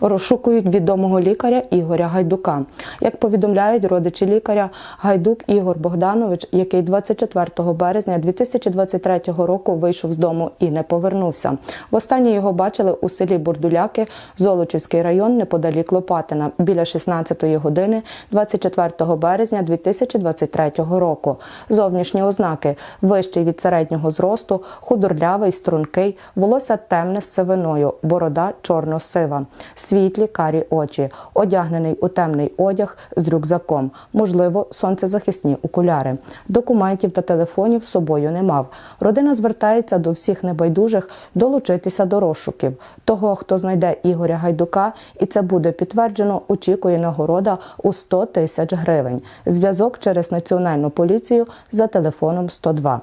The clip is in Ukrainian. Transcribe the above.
Розшукують відомого лікаря Ігоря Гайдука. Як повідомляють родичі лікаря, Гайдук Ігор Богданович, який 24 березня 2023 року вийшов з дому і не повернувся. Востаннє його бачили у селі Бордуляки, Золочівський район, неподалік Лопатина, біля 16-ї години 24 березня 2023 року. Зовнішні ознаки – вищий від середнього зросту, худорлявий, стрункий, волосся темне з сивиною, борода чорно-сива, світлі карі очі, одягнений у темний одяг з рюкзаком, можливо, сонцезахисні окуляри. Документів та телефонів з собою не мав. Родина звертається до всіх небайдужих долучитися до розшуків. Того, хто знайде Ігоря Гайдука, і це буде підтверджено, очікує нагорода у 100 тисяч гривень. Зв'язок через національну поліцію за телефоном 102.